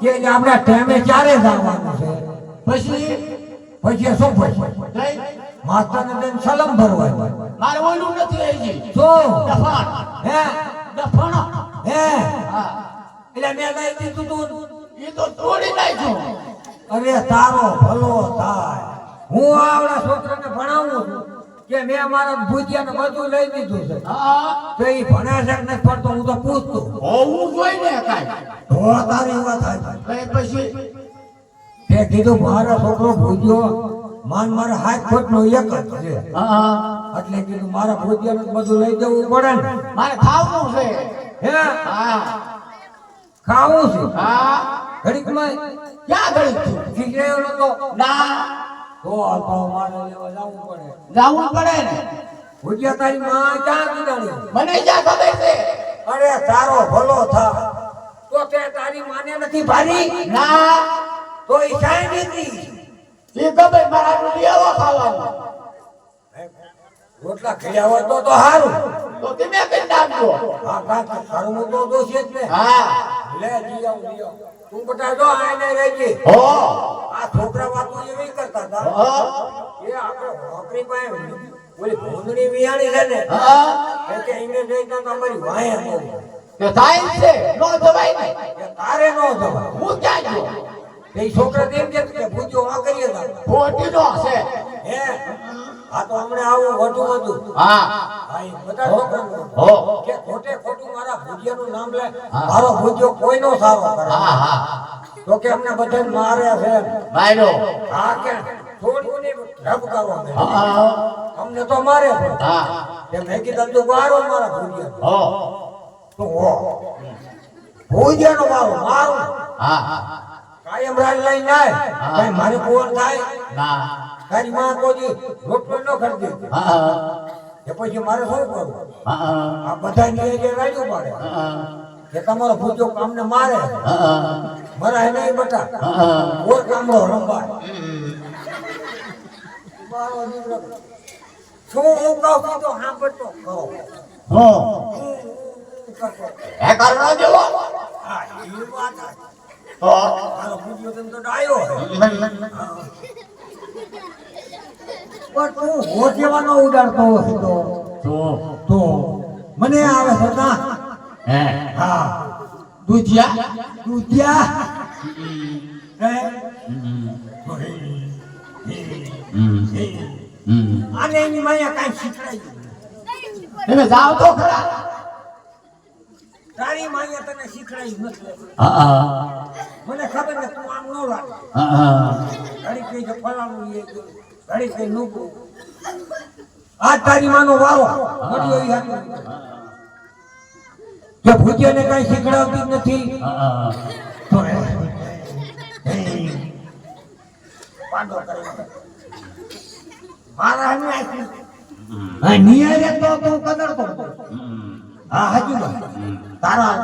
કે આપણા ટાઈમે ક્યારે જવાનું છે? પછી? પછી શું પછી? માતા ને જઈને સલમ ભરવા મારે ઓલું નથી આવી શું દફણ હે? દફણ હે? એટલે મેં કઈ દીધું તું. એ તો તોડી નાખ્યું. અરે તારો ભલો થાય. હું આવડા છોકરાને ભણાવું છું. કે મેં મારા ભૂતિયાને બધું લઈ દીધું છે. તો એ ભણે છે કે નથી હું તો પૂછતો. હોવું જોઈએ ને કાંઈ. તો તારી વાત પછી? તે કીધું મારો છોકરો ભૂજ્યો માન મારા હાથ ખોટ નો એક જ છે. એટલે કીધું મારા ભૂજ્યાને બધું લઈ જવું પડે ને. મારે ખાવું છે. હે? હા. ખાવું છે? હા. ઘડીકમાં ક્યાં ગળી છું? શીખડાયો તો ના. તો તો મારે લેવા જવું પડે. જાવું પડે ને? ભૂજ્યા તારી માં ક્યાં કીધાણી મને ક્યાં ખબર છે. અરે તારો ભલો થા. તો તે તારી માને નથી ભારી? ના. તો ઈ નીકળી એ ખબર મારા લઈ આવો ખાવાનું. રોટલા હોય તો તો સારું તો તમે કઈ નાખજો હા કાંઈક સારું તો દોષે જ ને. હા. લે જીઓ જીઓ તું બટા જો આને રહેજે હો. આ છોકરા એ આપણે નોકરી પાસે ઓલી ભૂંદડી વિયાણી છે ને હા. કે એને જઈ તો તમારી વાય તે થાય છે નો જવાય ને. કે તારે નો જવાય. હું ક્યાં જો એ છોકરા તેમ કે કે ભૂજો આ કરીએ તા. ખોટી નો છે હે? આ તો હમણાં આવું વધુ વધુ. હા. ભાઈ બધા છોકરા હો. કે ખોટે ખોટું મારા ભુજિયાનું નામ લે. મારો ભુજિયો કોઈનો સારો કરે. હા હા. તો કે અમને બધાને મારે છે. માર્યો. હા કે થોડું રબ કરવા દે હા અમને તો મારે હા. કે મેં કીધું તો મારો મારા ભુજિયા હો. તો હો. ભુજિયાનો મારો મારો હા. હા કાયમ રાજ લઈ આય કઈ મારે કોણ થાય. ના. તારી માં કોઈ રોટલો ન ખરીદી. હા એ પછી મારે શું કરવું? હા આ બધા ને જે રાડ્યું પાડે હા. કે તમારો ભૂજો કામને મારે. હા મારા એને બટા. ઓર કામડો રંબાય શું હું કહું તો સાંભળતો. કરો હો એ કરના જેવો? હા, એ વાત હો. મારો ભૂજો તેમ તો ડાયો પણ તું હોજેવાનો ઉડાડતો તો. મને આવે છે ના હે? હા. દુધિયા? હે? આને એની માયા કાંઈ શીખડાય તમે જાઓ તો ખરા તારી માયા તને શીખડાયું નથી મને ખબર ને તું આમ ન લાગે ઘડી કઈ છે ફલાણું એ ઘડી કઈ નોકરું આ તારી માનો વારો મળ્યો ઈ હાથમાં. જો ભૂતિયાને કઈ શીખડાવતી નથી તો એ, કરે. મારા હામે આખી. હા નિયારે તો તું. હા હાચું તારા